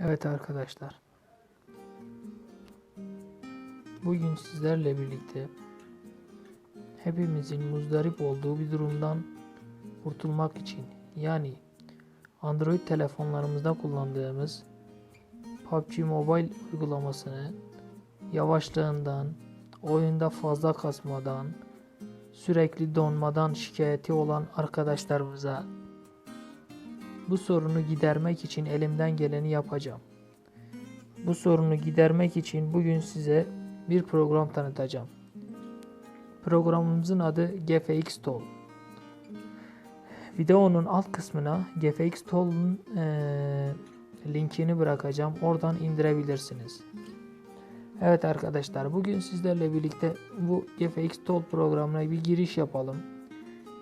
Evet arkadaşlar. Bugün sizlerle birlikte hepimizin muzdarip olduğu bir durumdan kurtulmak için yani Android telefonlarımızda kullandığımız PUBG Mobile uygulamasını yavaşlığından, oyunda fazla kasmadan, sürekli donmadan şikayeti olan arkadaşlarımıza bu sorunu gidermek için elimden geleni yapacağım. Bu sorunu gidermek için bugün size bir program tanıtacağım. Programımızın adı GFX Tool. Videonun alt kısmına GFX Tool'un eee, linkini bırakacağım. Oradan indirebilirsiniz. Evet arkadaşlar bugün sizlerle birlikte bu GFX Tool programına bir giriş yapalım.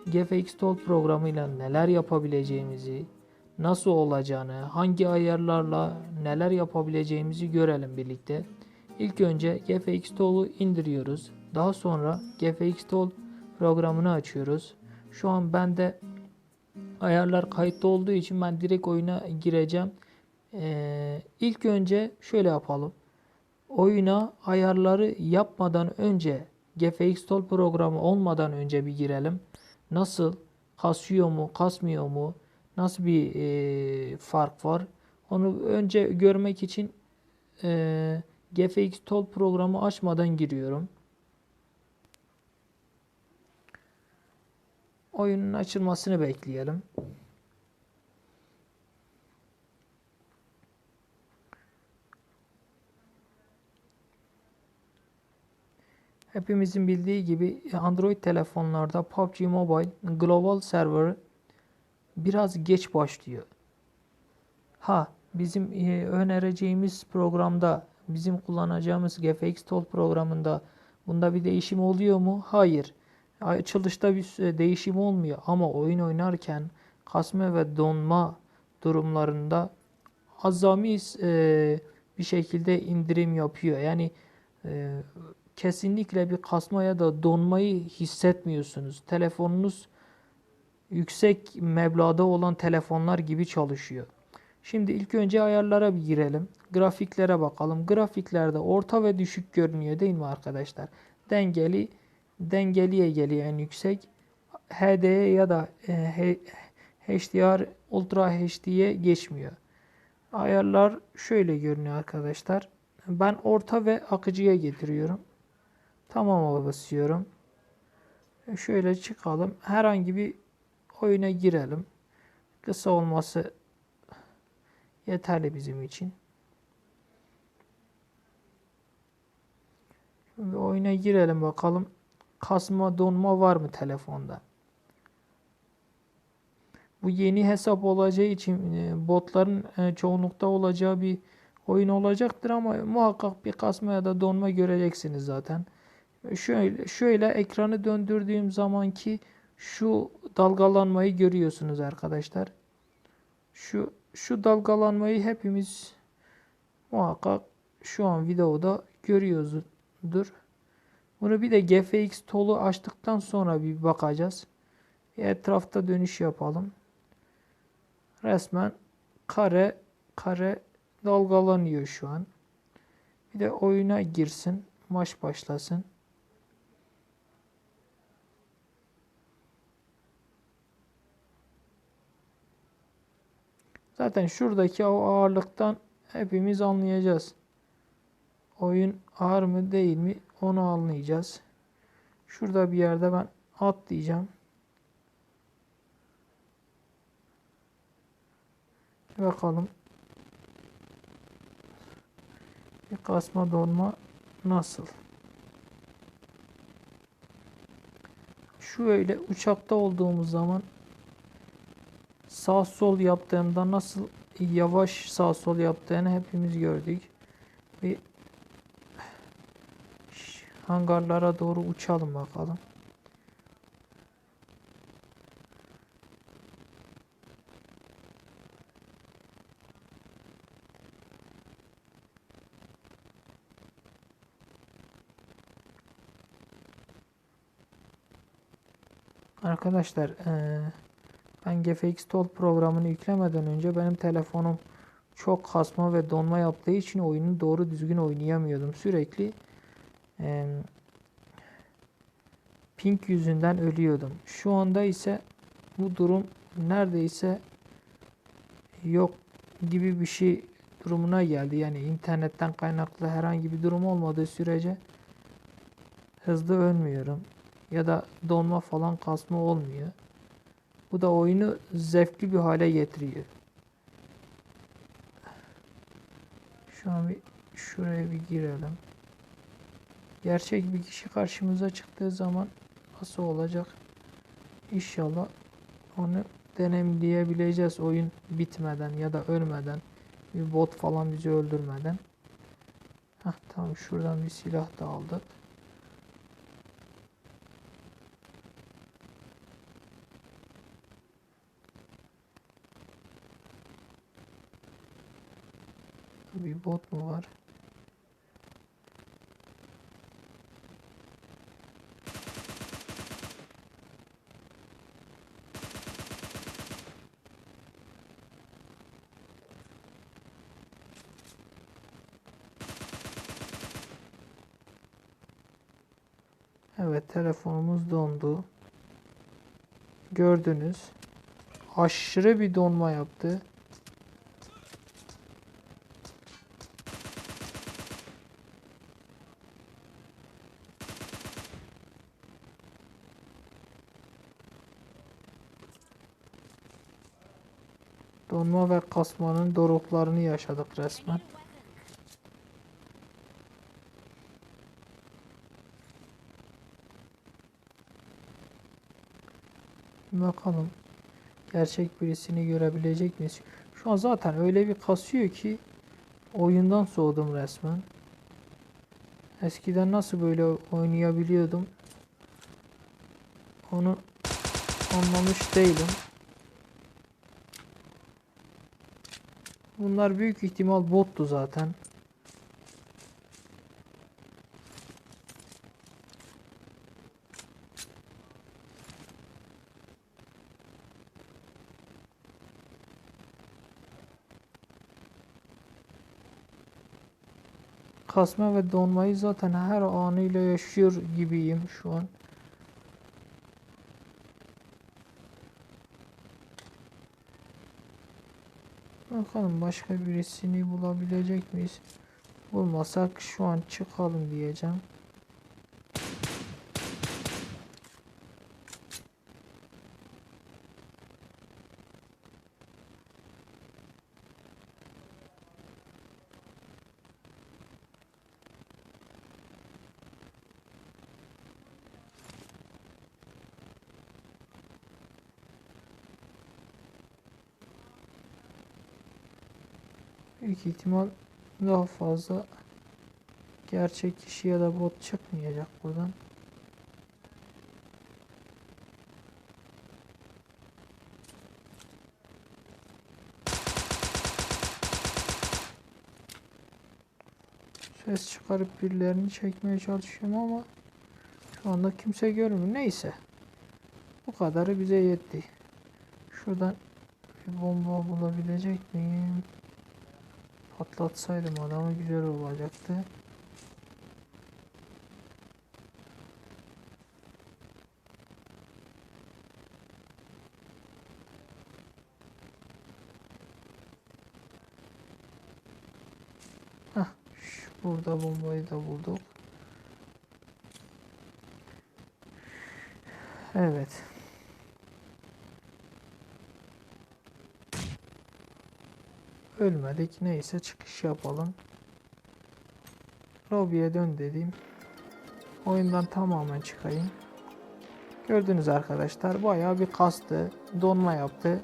GFX Tool programıyla neler yapabileceğimizi, nasıl olacağını, hangi ayarlarla neler yapabileceğimizi görelim birlikte. İlk önce GFX Tool'u indiriyoruz. Daha sonra GFX Tool programını açıyoruz. Şu an bende ayarlar kayıtlı olduğu için ben direkt oyuna gireceğim. Ee, ilk önce şöyle yapalım. Oyuna ayarları yapmadan önce GFX Tool programı olmadan önce bir girelim. Nasıl? Kasıyor mu? Kasmıyor mu? Nasıl bir e, fark var? Onu önce görmek için e, GFX Tool programı açmadan giriyorum. Oyunun açılmasını bekleyelim. Hepimizin bildiği gibi Android telefonlarda PUBG Mobile Global Server biraz geç başlıyor. Ha bizim e, önereceğimiz programda bizim kullanacağımız GFX Tool programında bunda bir değişim oluyor mu? Hayır. Açılışta bir e, değişim olmuyor ama oyun oynarken kasma ve donma durumlarında azami e, bir şekilde indirim yapıyor. Yani e, kesinlikle bir kasma ya da donmayı hissetmiyorsunuz. Telefonunuz yüksek meblağda olan telefonlar gibi çalışıyor. Şimdi ilk önce ayarlara bir girelim. Grafiklere bakalım. Grafiklerde orta ve düşük görünüyor değil mi arkadaşlar? Dengeli dengeliye geliyor en yüksek. HD ya da e, HDR Ultra HD'ye geçmiyor. Ayarlar şöyle görünüyor arkadaşlar. Ben orta ve akıcıya getiriyorum. Tamam'a basıyorum. Şöyle çıkalım. Herhangi bir oyuna girelim. Kısa olması yeterli bizim için. Şimdi oyuna girelim bakalım. Kasma donma var mı telefonda? Bu yeni hesap olacağı için e, botların e, çoğunlukta olacağı bir oyun olacaktır ama muhakkak bir kasma ya da donma göreceksiniz zaten. Şöyle şöyle ekranı döndürdüğüm zamanki şu dalgalanmayı görüyorsunuz arkadaşlar. Şu şu dalgalanmayı hepimiz muhakkak şu an videoda görüyoruzdur. Bunu bir de GFX tolu açtıktan sonra bir bakacağız. Etrafta dönüş yapalım. Resmen kare kare dalgalanıyor şu an. Bir de oyuna girsin. Maç başlasın. Zaten şuradaki o ağırlıktan hepimiz anlayacağız. Oyun ağır mı değil mi onu anlayacağız. Şurada bir yerde ben atlayacağım. Bakalım. Bir kasma donma nasıl? Şu öyle uçakta olduğumuz zaman sağ sol yaptığımda nasıl yavaş sağ sol yaptığını hepimiz gördük. Bir hangarlara doğru uçalım bakalım. Arkadaşlar eee ben GFX Tool programını yüklemeden önce benim telefonum çok kasma ve donma yaptığı için oyunu doğru düzgün oynayamıyordum. Sürekli em, ping yüzünden ölüyordum. Şu anda ise bu durum neredeyse yok gibi bir şey durumuna geldi. Yani internetten kaynaklı herhangi bir durum olmadığı sürece hızlı ölmüyorum. Ya da donma falan kasma olmuyor. Bu da oyunu zevkli bir hale getiriyor. Şu an bir şuraya bir girelim. Gerçek bir kişi karşımıza çıktığı zaman nasıl olacak? İnşallah onu deneyimleyebileceğiz oyun bitmeden ya da ölmeden. Bir bot falan bizi öldürmeden. Hah tamam şuradan bir silah da aldık. Bir bot mu var? Evet telefonumuz dondu. Gördünüz. Aşırı bir donma yaptı. Ve kasmanın doruklarını yaşadık resmen. Bakalım. Gerçek birisini görebilecek miyiz? Şu an zaten öyle bir kasıyor ki oyundan soğudum resmen. Eskiden nasıl böyle oynayabiliyordum? Onu anlamış değilim. Bunlar büyük ihtimal bottu zaten. Kasma ve donmayı zaten her anıyla yaşıyor gibiyim şu an. Bakalım başka birisini bulabilecek miyiz? Bulmasak şu an çıkalım diyeceğim. Büyük ihtimal daha fazla gerçek kişi ya da bot çıkmayacak buradan. Ses çıkarıp birilerini çekmeye çalışıyorum ama şu anda kimse görmüyor. Neyse. Bu kadarı bize yetti. Şuradan bir bomba bulabilecek miyim? Patlatsaydım adamı güzel olacaktı. Şu burada bombayı da bulduk. Evet. Ölmedik. Neyse çıkış yapalım. Lobby'ye dön dediğim. Oyundan tamamen çıkayım. Gördünüz arkadaşlar bayağı bir kastı. Donma yaptı.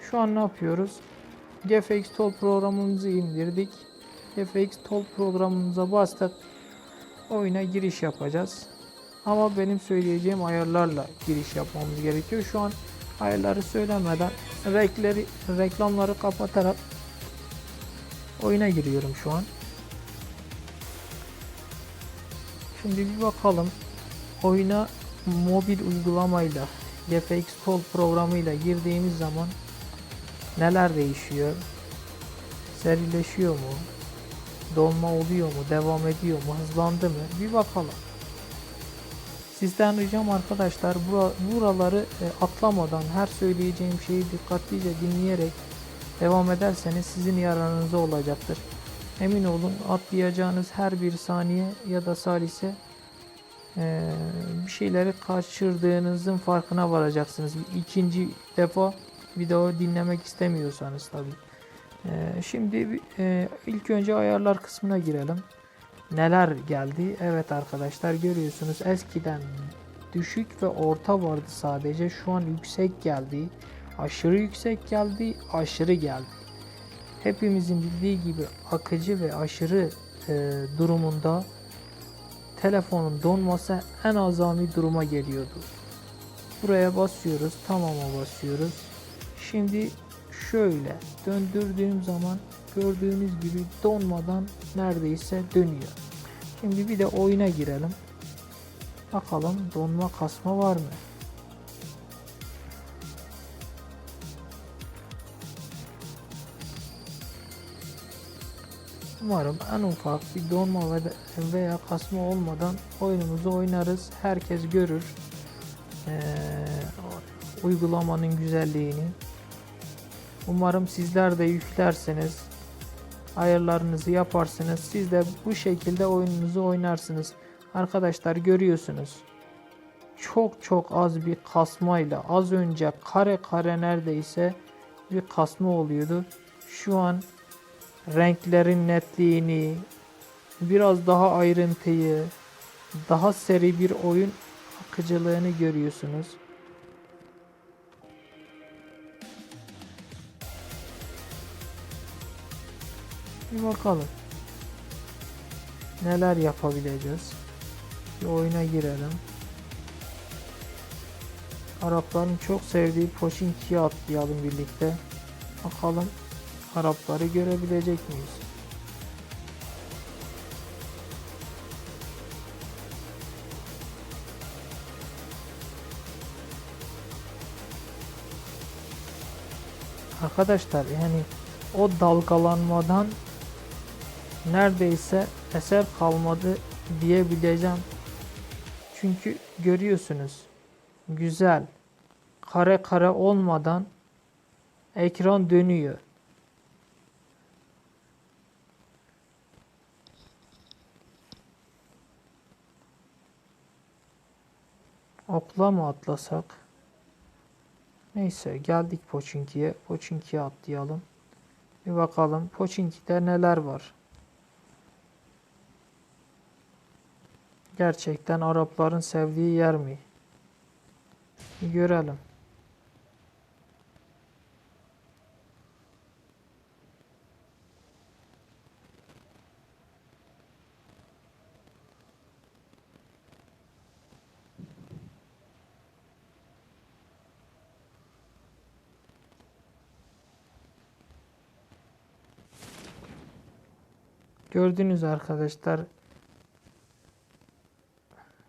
Şu an ne yapıyoruz? GFX Tool programımızı indirdik. GFX Tool programımıza bastık. Oyuna giriş yapacağız. Ama benim söyleyeceğim ayarlarla giriş yapmamız gerekiyor. Şu an ayarları söylemeden renkleri, reklamları kapatarak oyuna giriyorum şu an. Şimdi bir bakalım oyuna mobil uygulamayla GFX Tool programıyla girdiğimiz zaman neler değişiyor? Serileşiyor mu? Dolma oluyor mu? Devam ediyor mu? Hızlandı mı? Bir bakalım. Sizden ricam arkadaşlar bura- buraları e, atlamadan her söyleyeceğim şeyi dikkatlice dinleyerek devam ederseniz sizin yararınıza olacaktır. Emin olun atlayacağınız her bir saniye ya da salise e, bir şeyleri kaçırdığınızın farkına varacaksınız. İkinci defa video dinlemek istemiyorsanız tabii. E, şimdi e, ilk önce ayarlar kısmına girelim neler geldi? Evet arkadaşlar görüyorsunuz eskiden düşük ve orta vardı sadece şu an yüksek geldi. Aşırı yüksek geldi, aşırı geldi. Hepimizin bildiği gibi akıcı ve aşırı e, durumunda telefonun donması en azami duruma geliyordu. Buraya basıyoruz, tamama basıyoruz. Şimdi şöyle döndürdüğüm zaman gördüğünüz gibi donmadan neredeyse dönüyor. Şimdi bir de oyuna girelim. Bakalım donma kasma var mı? Umarım en ufak bir donma ve- veya kasma olmadan oyunumuzu oynarız. Herkes görür eee, uygulamanın güzelliğini. Umarım sizler de yüklerseniz ayarlarınızı yaparsınız. Siz de bu şekilde oyununuzu oynarsınız. Arkadaşlar görüyorsunuz. Çok çok az bir kasmayla az önce kare kare neredeyse bir kasma oluyordu. Şu an renklerin netliğini, biraz daha ayrıntıyı, daha seri bir oyun akıcılığını görüyorsunuz. Bir bakalım. Neler yapabileceğiz? Bir oyuna girelim. Arapların çok sevdiği Pochinki'ye atlayalım birlikte. Bakalım Arapları görebilecek miyiz? Arkadaşlar yani o dalgalanmadan neredeyse eser kalmadı diyebileceğim. Çünkü görüyorsunuz güzel kare kare olmadan ekran dönüyor. Okla mı atlasak? Neyse geldik Pochinki'ye. Pochinki'ye atlayalım. Bir bakalım Pochinki'de neler var. Gerçekten Arapların sevdiği yer mi? Bir görelim. Gördünüz arkadaşlar.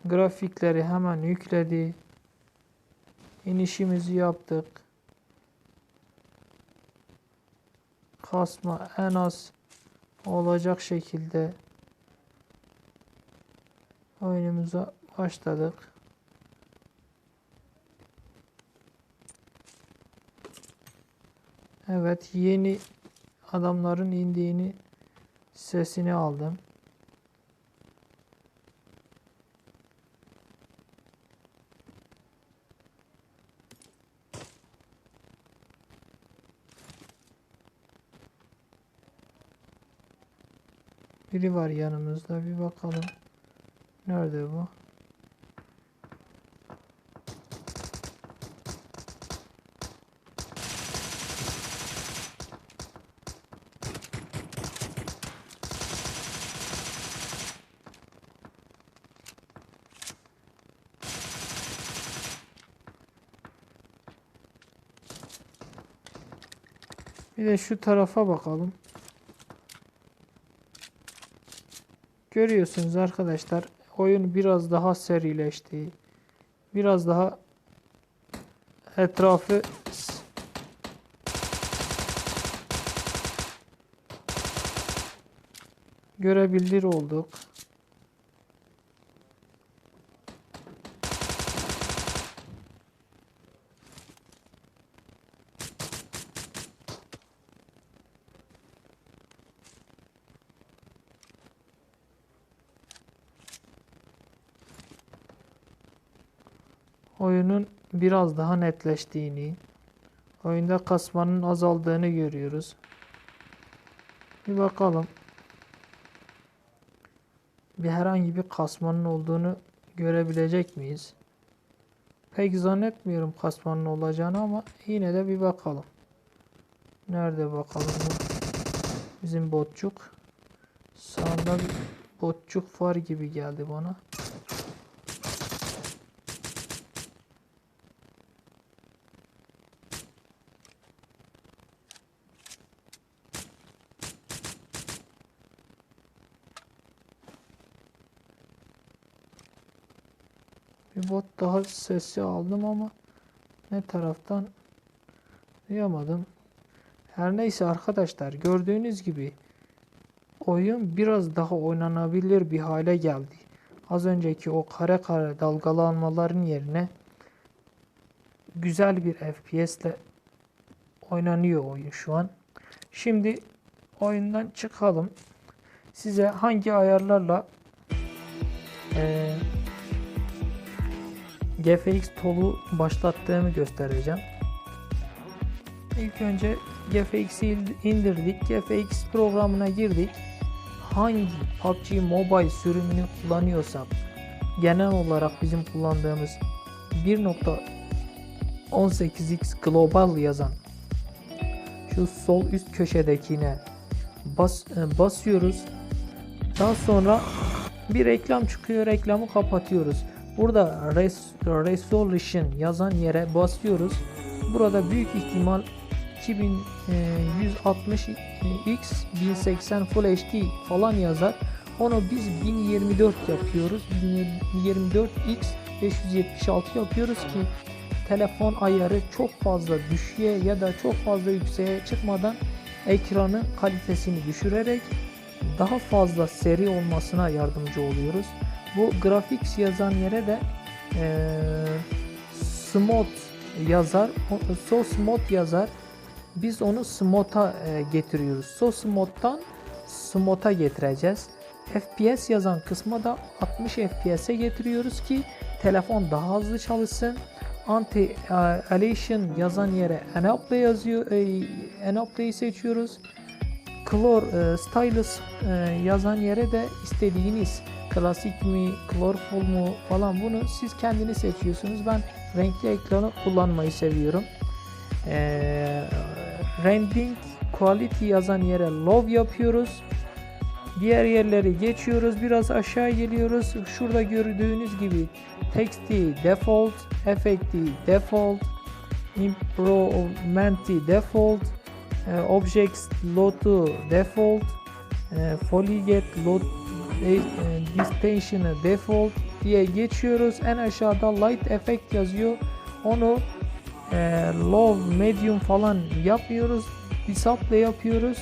Grafikleri hemen yükledi. İnişimizi yaptık. Kasma en az olacak şekilde oyunumuza başladık. Evet yeni adamların indiğini sesini aldım. Biri var yanımızda bir bakalım. Nerede bu? Bir de şu tarafa bakalım. Görüyorsunuz arkadaşlar oyun biraz daha serileşti. Biraz daha etrafı görebilir olduk. Oyunun biraz daha netleştiğini, oyunda kasmanın azaldığını görüyoruz. Bir bakalım. Bir herhangi bir kasmanın olduğunu görebilecek miyiz? Pek zannetmiyorum kasmanın olacağını ama yine de bir bakalım. Nerede bakalım bu? Bizim botçuk. Sağında bir botçuk var gibi geldi bana. Bir bot daha sesi aldım ama ne taraftan duyamadım. Her neyse arkadaşlar gördüğünüz gibi oyun biraz daha oynanabilir bir hale geldi. Az önceki o kare kare dalgalanmaların yerine güzel bir FPS ile oynanıyor oyun şu an. Şimdi oyundan çıkalım. Size hangi ayarlarla eee GFX Tool'u başlattığımı göstereceğim. İlk önce GFX'i indirdik. GFX programına girdik. Hangi PUBG Mobile sürümünü kullanıyorsak genel olarak bizim kullandığımız 1.18x Global yazan şu sol üst köşedekine bas, e, basıyoruz. Daha sonra bir reklam çıkıyor. Reklamı kapatıyoruz. Burada res, resolution yazan yere basıyoruz. Burada büyük ihtimal 2160x 1080 Full HD falan yazar. Onu biz 1024 yapıyoruz. 1024x 576 yapıyoruz ki telefon ayarı çok fazla düşüğe ya da çok fazla yükseğe çıkmadan ekranın kalitesini düşürerek daha fazla seri olmasına yardımcı oluyoruz. Bu graphics yazan yere de e, smooth yazar. So smooth yazar. Biz onu smooth'a e, getiriyoruz. So smooth'tan smooth'a getireceğiz. FPS yazan kısma da 60 FPS'e getiriyoruz ki telefon daha hızlı çalışsın. Anti aliasing yazan yere enable yazıyor. E, enable'yi seçiyoruz. Color e, stylus e, yazan yere de istediğiniz klasik mi, colorful mu falan bunu siz kendiniz seçiyorsunuz. Ben renkli ekranı kullanmayı seviyorum. Ee, rendering quality yazan yere low yapıyoruz. Diğer yerleri geçiyoruz. Biraz aşağı geliyoruz. Şurada gördüğünüz gibi texty default, effecti default, improvementi default, e, objects load'u default, e, polyget load e, distension'ı default diye geçiyoruz. En aşağıda light effect yazıyor. Onu e, low, medium falan yapmıyoruz. Disable yapıyoruz.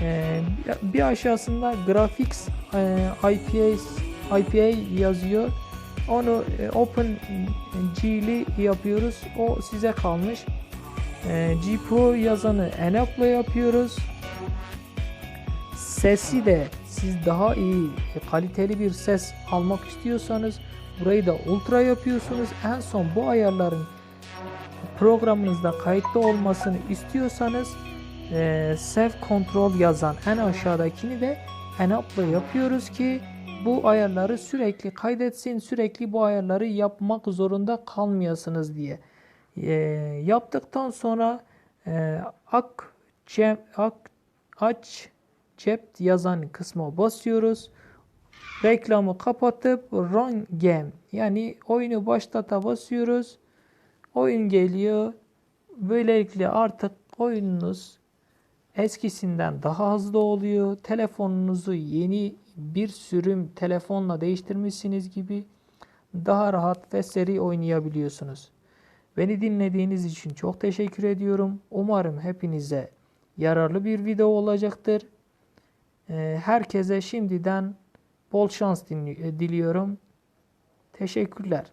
E, bir aşağısında graphics e, IPA, IPA yazıyor. Onu e, Open G'li yapıyoruz. O size kalmış. E, G Pro yazanı enable yapıyoruz. Sesi de siz daha iyi, kaliteli bir ses almak istiyorsanız burayı da ultra yapıyorsunuz. En son bu ayarların programınızda kayıtlı olmasını istiyorsanız e, self control yazan en aşağıdakini de enable yapıyoruz ki bu ayarları sürekli kaydetsin, sürekli bu ayarları yapmak zorunda kalmayasınız diye. E, yaptıktan sonra e, ak, cem, ak, aç cep yazan kısma basıyoruz. Reklamı kapatıp run game yani oyunu başlata basıyoruz. Oyun geliyor. Böylelikle artık oyununuz eskisinden daha hızlı oluyor. Telefonunuzu yeni bir sürüm telefonla değiştirmişsiniz gibi daha rahat ve seri oynayabiliyorsunuz. Beni dinlediğiniz için çok teşekkür ediyorum. Umarım hepinize yararlı bir video olacaktır. E, herkese şimdiden bol şans e, diliyorum. Teşekkürler.